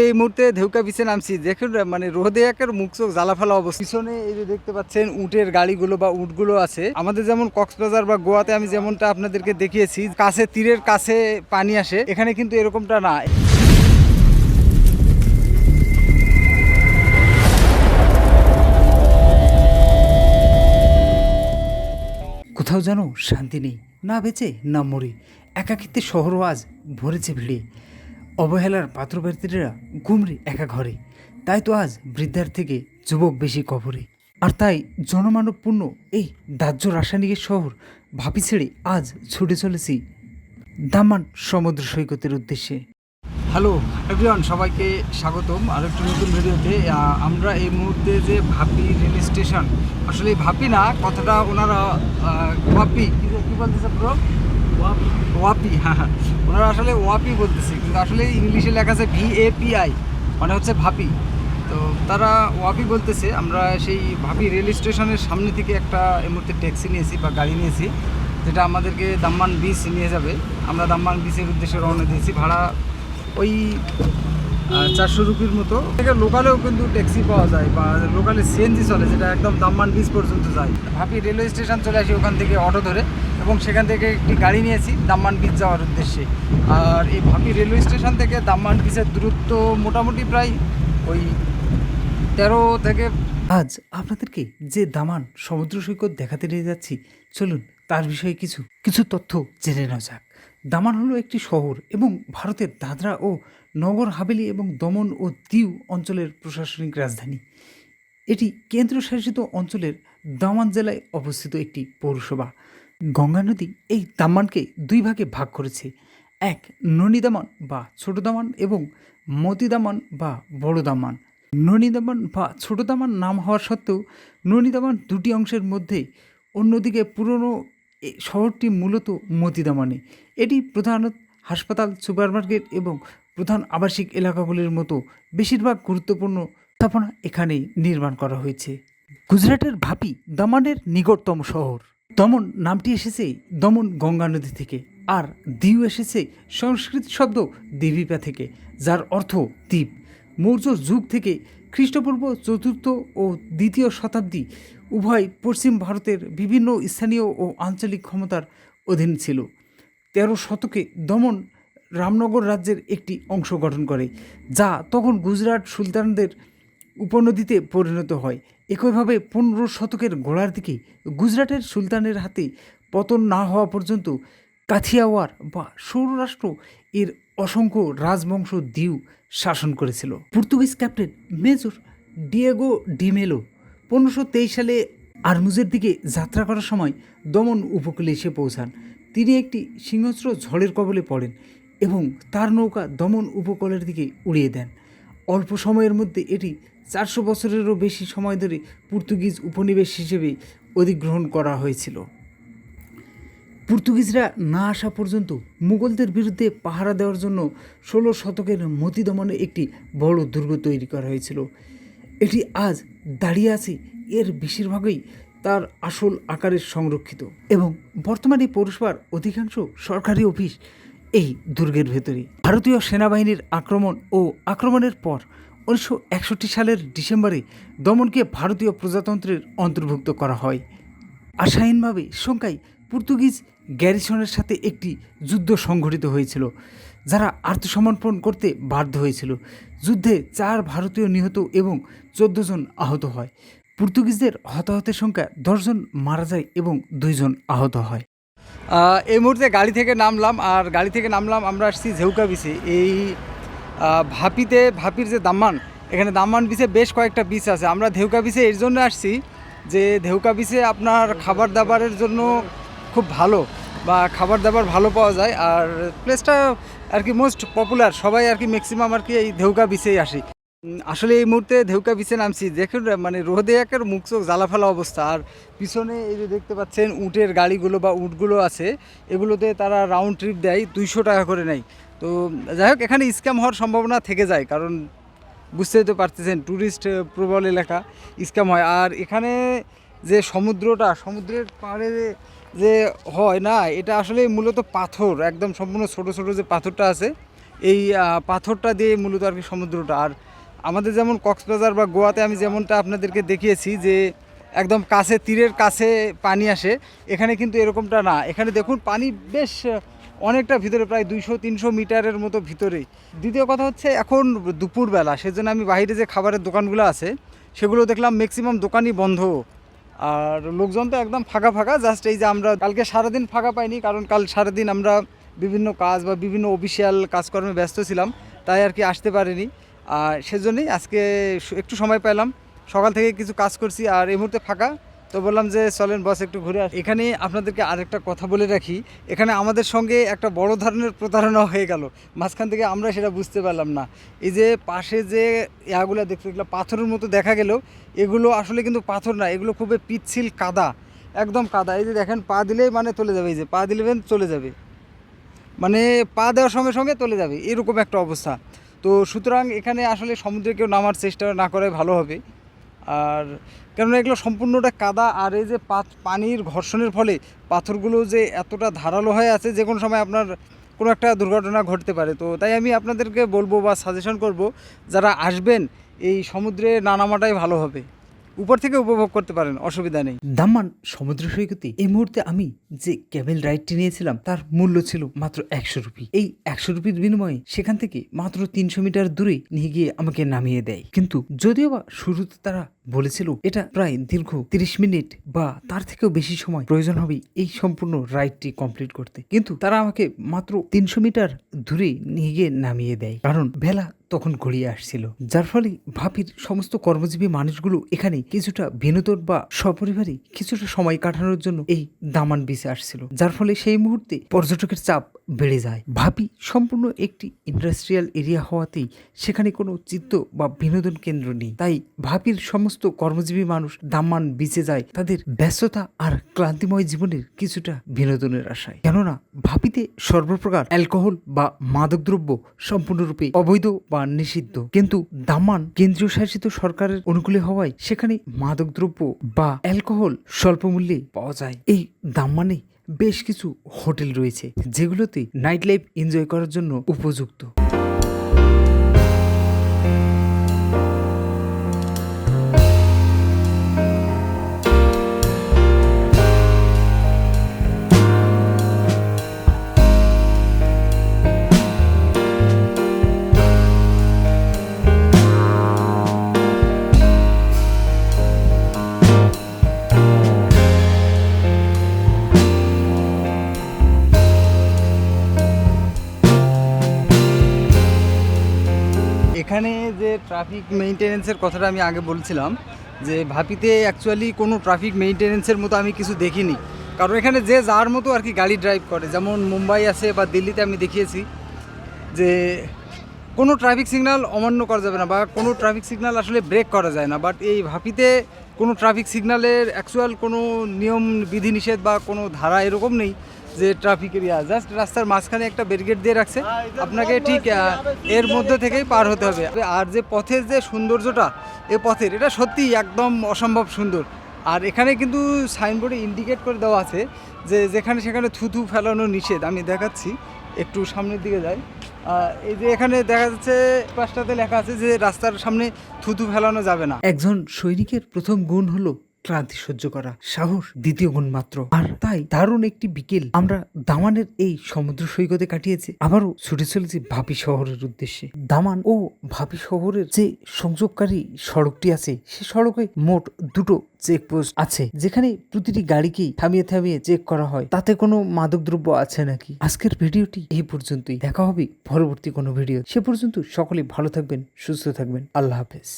এই মুহূর্তে ধেউকা বিছে নামছি। দেখুন মানে রোদে একের মুখ চোখ জ্বালা ফেলা অবস্থা। পিছনে এই যে দেখতে পাচ্ছেন, উটের গাড়িগুলো বা উটগুলো আছে। আমাদের যেমন কক্সবাজার বা গোয়াতে আমি যেমনটা আপনাদেরকে দেখিয়েছি, কাছে তীরের কাছে পানি আসে, এখানে কিন্তু এরকমটা না। কোথাও যেন শান্তি নেই, না বেঁচে না মরে। একাকিত্বে শহরও আজ ভরেছে ভিড়ে। অবহেলার পাত্রপাত্রীরা গুমরে একা ঘরে। তাই তো আজ বৃদ্ধার থেকে যুবক বেশি কবরে। আর তাই জনমানবপূর্ণ এই দাহ্য রাসায়নিকের শহর ভাবি ছেড়ে আজ ছুটে চলেছি দামান সমুদ্র সৈকতের উদ্দেশ্যে। হ্যালো এভরিওয়ান সবাইকে স্বাগতম আর একটু নতুন ভিডিওতে। আমরা এই মুহূর্তে যে ভাপি রেল স্টেশন, আসলে ভাপি না, কথাটা ওনারা ওয়াপি কি বলতেছে ওয়াপি। হ্যাঁ হ্যাঁ। ওনারা আসলে ওয়াপি বলতেছে, কিন্তু আসলে ইংলিশে লেখা আছে ভি এ পি আই মানে হচ্ছে ভাপি। তো তারা ওয়াপি বলতেছে, আমরা সেই ভাপি রেল স্টেশনের সামনে থেকে একটা এই মুহূর্তে ট্যাক্সি নিয়েছি বা গাড়ি নিয়েছি, যেটা আমাদেরকে দাম্মান বিচ নিয়ে যাবে। আমরা দাম্মান বিচের উদ্দেশ্যে রওনা দিয়েছি, ভাড়া ওই চারশো রুপির মতো। থেকে লোকালেও কিন্তু ট্যাক্সি পাওয়া যায় বা লোকালে সিএনজি চলে, যেটা একদম দাম্মান বিচ পর্যন্ত যায়। ভাপি রেলওয়ে স্টেশন চলে আসি ওখান থেকে অটো ধরে। এবং সেখান থেকে একটি গাড়ি নিয়েছি, দাম্মান বিচ যাওয়ার উদ্দেশ্যে। আর এই ভাবি রেলওয়ে স্টেশন থেকে দাম্মান বিচের দূরত্ব মোটামুটি প্রায় ওই তেরো থেকে আজ আপনাদেরকে যে দামান সমুদ্র সৈকত দেখাতে নিয়ে যাচ্ছি, চলুন তার বিষয়ে কিছু কিছু তথ্য জেনে নেওয়া যাক। দামান হলো একটি শহর এবং ভারতের দাদরা ও নগর হাভেলি এবং দমন ও দিউ অঞ্চলের প্রশাসনিক রাজধানী। এটি কেন্দ্রশাসিত অঞ্চলের দামান জেলায় অবস্থিত একটি পৌরসভা। গঙ্গা নদী এই দামানকে দুই ভাগে ভাগ করেছে। এক ননী বা ছোট দামান এবং মতি দামান বা বড় দামান ননী বা ছোট দামান নাম হওয়া সত্ত্বেও ননী দুটি অংশের মধ্যে অন্যদিকে পুরনো শহরটি মূলত মতি দামানে এটি প্রধানত হাসপাতাল, সুপারমার্কেট এবং প্রধান আবাসিক এলাকাগুলির মতো বেশিরভাগ গুরুত্বপূর্ণ স্থাপনা এখানে নির্মাণ করা হয়েছে। গুজরাটের ভাপি দামানের নিকটতম শহর। দমন নামটি এসেছে দমন গঙ্গা নদী থেকে, আর দিউ এসেছে সংস্কৃত শব্দ দেবীপা থেকে, যার অর্থ দ্বীপ। মৌর্য যুগ থেকে খ্রিস্টপূর্ব, চতুর্থ ও দ্বিতীয় শতাব্দী উভয় পশ্চিম ভারতের বিভিন্ন স্থানীয় ও আঞ্চলিক ক্ষমতার অধীন ছিল। তেরো শতকে দমন রামনগর রাজ্যের একটি অংশ গঠন করে, যা তখন গুজরাট সুলতানদের উপনদীতে পরিণত হয়। একইভাবে পনেরো শতকের গোড়ার দিকে গুজরাটের সুলতানের হাতে পতন না হওয়া পর্যন্ত কাথিয়াওয়ার বা সৌরাষ্ট্র এর অসংখ্য রাজবংশ দিউ শাসন করেছিল। Portuguese captain major Diego de Melo পনেরোশো তেইশ সালে আরমুজের দিকে যাত্রা করার সময় দমন উপকূলে এসে পৌঁছান। তিনি একটি সিংহস্র ঝড়ের কবলে পড়েন এবং তার নৌকা দমন উপকূলের দিকে উড়িয়ে দেন। অল্প সময়ের মধ্যে এটি চারশো বছরেরও বেশি সময় ধরে পর্তুগিজ উপনিবেশ হিসেবে অধিগ্রহণ করা হয়েছিল। পর্তুগিজরা না আসা পর্যন্ত মুঘলদের বিরুদ্ধে পাহারা দেওয়ার জন্য ষোলো শতকের মতি দমনে একটি বড় দুর্গ তৈরি করা হয়েছিল। এটি আজ দাঁড়িয়ে আছে, এর বেশিরভাগই তার আসল আকারে সংরক্ষিত এবং বর্তমানে পৌরসভার অধিকাংশ সরকারি অফিস এই দুর্গের ভেতরে ভারতীয় সেনাবাহিনীর আক্রমণ ও আক্রমণের পর উনিশশো একষট্টি সালের ডিসেম্বরে দমনকে ভারতীয় প্রজাতন্ত্রের অন্তর্ভুক্ত করা হয়। আশাহীনভাবে সংখ্যায় পর্তুগিজ গ্যারিসনের সাথে একটি যুদ্ধ সংঘটিত হয়েছিল, যারা আত্মসমর্পণ করতে বাধ্য হয়েছিল। যুদ্ধে চার ভারতীয় নিহত এবং চোদ্দ জন আহত হয়। পর্তুগিজদের হতাহতের সংখ্যা দশজন মারা যায় এবং দুইজন আহত হয়। এই মুহূর্তে গাড়ি থেকে নামলাম, আর গাড়ি থেকে নামলাম, আমরা আসছি ঝেউকা বিচে এই ভাপিতে, ভাপির যে দাম্মান, এখানে দাম্মান বিচে বেশ কয়েকটা বিচ আছে। আমরা ধেউকা বিচে এর জন্য আসছি যে ধেউকা বিচে আপনার খাবার দাবারের জন্য খুব ভালো বা খাবার দাবার ভালো পাওয়া যায়। আর প্লেসটা আর কি মোস্ট পপুলার সবাই আর কি ম্যাক্সিমাম আর কি এই ধেউকা বিচেই আসি। আসলে এই মুহূর্তে ধেউকা বিচে নামছি, দেখুন মানে রোদে মুখ চোখ জ্বালা ফেলা অবস্থা। আর পিছনে এই যে দেখতে পাচ্ছেন, উটের গাড়িগুলো বা উটগুলো আছে, এগুলোতে তারা রাউন্ড ট্রিপ দেয়, দুইশো টাকা করে নেয়। তো যাই হোক, এখানে স্ক্যাম হওয়ার সম্ভাবনা থেকে যায়, কারণ বুঝতেই তো পারতেছেন ট্যুরিস্ট প্রবল এলাকা, স্ক্যাম হয়। আর এখানে যে সমুদ্রটা, সমুদ্রের পাড়ে যে হয় না, এটা আসলে মূলত পাথর, একদম সম্পূর্ণ ছোট ছোট যে পাথরটা আছে, এই পাথরটা দিয়ে মূলত আর কি সমুদ্রটা। আর আমাদের যেমন কক্সবাজার বা গোয়াতে আমি যেমনটা আপনাদেরকে দেখিয়েছি যে, একদম কাছে, তীরের কাছে পানি আসে, এখানে কিন্তু এরকমটা না। এখানে দেখুন, পানি বেশ অনেকটা ভিতরে, প্রায় দুইশো, তিনশো মিটারের মতো ভিতরে দ্বিতীয় কথা হচ্ছে, এখন দুপুরবেলা, সেজন্য আমি বাইরে যে খাবারের দোকানগুলো আছে, সেগুলো দেখলাম ম্যাক্সিমাম দোকানই বন্ধ। আর লোকজন তো একদম ফাঁকা ফাঁকা জাস্ট এই যে আমরা কালকে সারাদিন ফাঁকা পাইনি, কারণ কাল সারাদিন আমরা বিভিন্ন কাজ বা বিভিন্ন অফিসিয়াল কাজকর্মে ব্যস্ত ছিলাম, তাই আর কি আসতে পারিনি। আর সেজন্যই আজকে একটু সময় পেলাম সকাল থেকে কিছু কাজ করছি, আর এই মুহূর্তে ফাঁকা। তো বললাম যে, চলেন বস একটু ঘুরে আস। এখানে আপনাদেরকে আরেকটা কথা বলে রাখি, এখানে আমাদের সঙ্গে একটা বড় ধরনের প্রতারণা হয়ে গেল। মাঝখান থেকে আমরা সেটা বুঝতে পারলাম না। এই যে পাশে যে ইয়াগুলো দেখতে এগুলো পাথরের মতো দেখা গেলেও এগুলো আসলে কিন্তু পাথর না, এগুলো খুবই পিচ্ছিল কাদা, একদম কাদা। এই যে দেখেন, পা দিলেই মানে চলে যাবে, এই যে পা দিলেন চলে যাবে। মানে পা দেওয়ার সঙ্গে সঙ্গে চলে যাবে, এরকম একটা অবস্থা। তো সুতরাং এখানে আসলে সমুদ্রে কেউ নামার চেষ্টা না করাই ভালো হবে। আর কেননা এগুলো সম্পূর্ণটা কাদা আর এই যে পানির ঘর্ষণের ফলে পাথরগুলো যে এতটা ধারালো হয়ে আছে যে কোনো সময় আপনার কোনো একটা দুর্ঘটনা ঘটতে পারে। তো তাই আমি আপনাদেরকে বলব বা সাজেশন করব, যারা আসবেন এই সমুদ্রে না নামাটাই ভালো হবে। উপর থেকে উপভোগ করতে পারেন, অসুবিধা নেই। দাম্মান সমুদ্র সৈকতে এই মুহূর্তে আমি যে ক্যামেল রাইডটি নিয়েছিলাম, তার মূল্য ছিল মাত্র একশো রুপি। এই একশো রুপির বিনিময়ে সেখান থেকে মাত্র তিনশো মিটার দূরে নিয়ে গিয়ে আমাকে নামিয়ে দেয়। কিন্তু যদিও বা শুরুতে তারা বলেছিল, এটা প্রায় দীর্ঘ তিরিশ মিনিট বা তার থেকেও বেশি সময় প্রয়োজন হবে এই সম্পূর্ণ রাইডটি কমপ্লিট করতে। কিন্তু তারা আমাকে মাত্র তিনশো মিটার দূরে নিয়ে গিয়ে নামিয়ে দেয়। কারণ বেলা তখন গড়িয়ে আসছিল। যার ফলে ভাপির সমস্ত কর্মজীবী মানুষগুলো এখানে কিছুটা বিনোদন বা সপরিবারে কিছুটা সময় কাটানোর জন্য এই দামান বিচে আসছিল। যার ফলে সেই মুহূর্তে পর্যটকের চাপ বেড়ে যায়। ভাপি সম্পূর্ণ একটি ইন্ডাস্ট্রিয়াল এরিয়া হওয়াতেই সেখানে কোনো চিত্ত বা বিনোদন কেন্দ্র নেই। তাই ভাপির সমস্ত কর্মজীবী মানুষ দামান বিচে যায়, তাদের ব্যস্ততা আর ক্লান্তিময় জীবনের কিছুটা বিনোদনের আশায়। কেননা ভাপিতে সর্বপ্রকার অ্যালকোহল বা মাদকদ্রব্য সম্পূর্ণরূপে অবৈধ বা নিষিদ্ধ। কিন্তু দামান কেন্দ্রীয় শাসিত সরকারের অনুকূলে হওয়ায় সেখানে মাদকদ্রব্য বা অ্যালকোহল স্বল্প মূল্যে পাওয়া যায়। এই দাম্মানে বেশ কিছু হোটেল রয়েছে, যেগুলোতে নাইট লাইফ এনজয় করার জন্য উপযুক্ত। এখানে যে ট্রাফিক মেইনটেনেন্সের কথাটা আমি আগে বলছিলাম, যে ভাপিতে অ্যাকচুয়ালি কোনো ট্রাফিক মেইনটেনেন্সের মতো আমি কিছু দেখিনি। কারণ এখানে যে যার মতো আর কি গাড়ি ড্রাইভ করে, যেমন মুম্বাই আছে বা দিল্লিতে আমি দেখিয়েছি, যে কোনো ট্রাফিক সিগনাল অমান্য করা যাবে না বা কোনো ট্রাফিক সিগনাল আসলে ব্রেক করা যায় না। বাট এই ভাপিতে কোনো ট্রাফিক সিগনালের অ্যাকচুয়াল কোনো নিয়ম, বিধিনিষেধ বা কোনো ধারা এরকম নেই যে ট্রাফিক এরিয়া জাস্ট রাস্তার মাঝখানে একটা ব্যারিকেড দিয়ে রাখছে। আপনাকে ঠিক এর মধ্যে থেকেই পার হতে হবে। আর যে পথের যে সৌন্দর্যটা এ পথের এটা সত্যি একদম অসম্ভব সুন্দর। আর এখানে কিন্তু সাইনবোর্ডে ইন্ডিকেট করে দেওয়া আছে যে যেখানে সেখানে থুথু ফেলানো নিষেধ। আমি দেখাচ্ছি একটু সামনের দিকে যাই। এই যে এখানে দেখা যাচ্ছে পাঁচটাতে লেখা আছে যে রাস্তার সামনে থুতু ফেলানো যাবে না। একজন সৈনিকের প্রথম গুণ হলো ক্লান্তি সহ্য করা, সাহস দ্বিতীয় গুণ মাত্র। আর তাই দারুণ একটি বিকেল আমরা দামানের এই সমুদ্র সৈকতে কাটিয়েছি। আবারও ছুটে চলেছি ভাপি শহরের উদ্দেশ্যে। দামান ও ভাপি শহরের যে সংযোগকারী সড়কটি আছে, সে সড়কে মোট দুটো চেকপোস্ট আছে, যেখানে প্রতিটি গাড়িকেই থামিয়ে থামিয়ে চেক করা হয়। তাতে কোনো মাদকদ্রব্য আছে নাকি? আজকের ভিডিওটি এই পর্যন্তই। দেখা হবে পরবর্তী কোনো ভিডিও সে পর্যন্ত সকলে ভালো থাকবেন, সুস্থ থাকবেন। আল্লাহ হাফেজ।